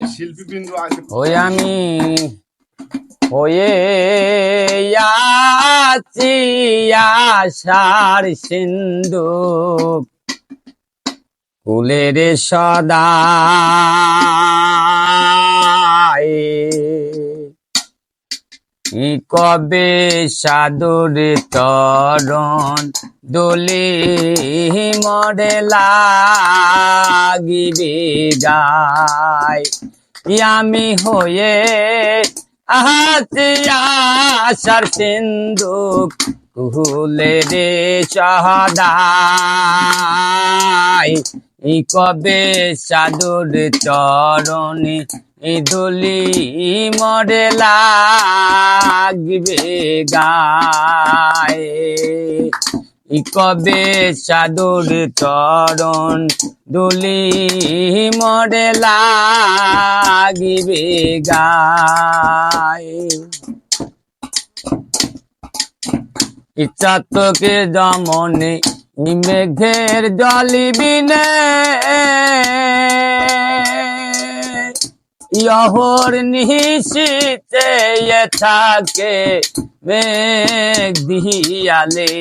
শিল্পীবৃন্দ আছে। ওই আমি আশার সিন্ধু। কুলের সদাই কবে সাদুর তরণ দলি মরে লাগিবে গায় আমি হয়ে আহাতি সিন্ধু কুহুলে রে সহদাই ই কবে সাধুর চরণে ই দুলি মরে লাগবে গায়ে। কবে সাধুর চরণ দুলি মরে লাগিবে গায়ে। ইচ্ছা তোকে দমনে মেঘের জলিবিনে ইহর এ থাকে মেঘ দিয়ালে।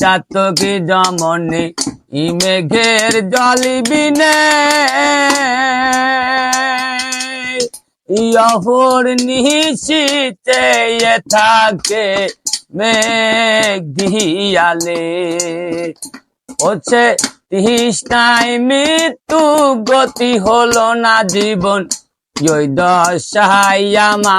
চাতকে জমনে ই মেঘের জলিবিনে ইহর এ থাকে মেঘ দিয়ালে। হচ্ছে তৃষ্ণায় মৃত্যু গতি হলো না জীবন। ওই দশাই আমারি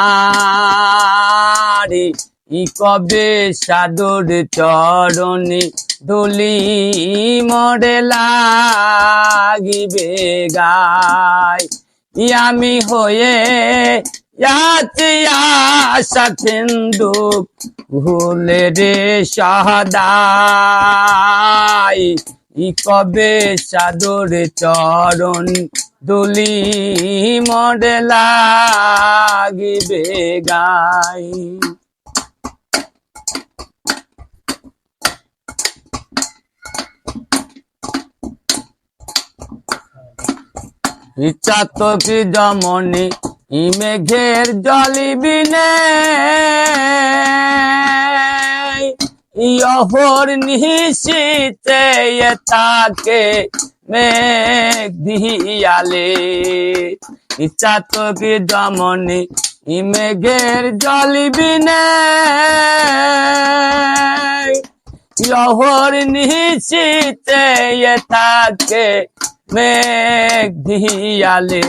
ই কবে সাধুর চরণে ধুলি মরে লাগিবে গায়। আমি হয়ে সিন্ধু ভুলে রে সহদাই কবে সাদর চরণ দুলি মরে লাগিবে গাই? কি জমনি ই মেঘের জলিবিনে ইহর এ থাকে মেঘ দিয়ালে। ইচ্ছা তো কি জমনি ই মেঘের জলিবিনে ইহর এ থাকে মেঘ দিয়ালে।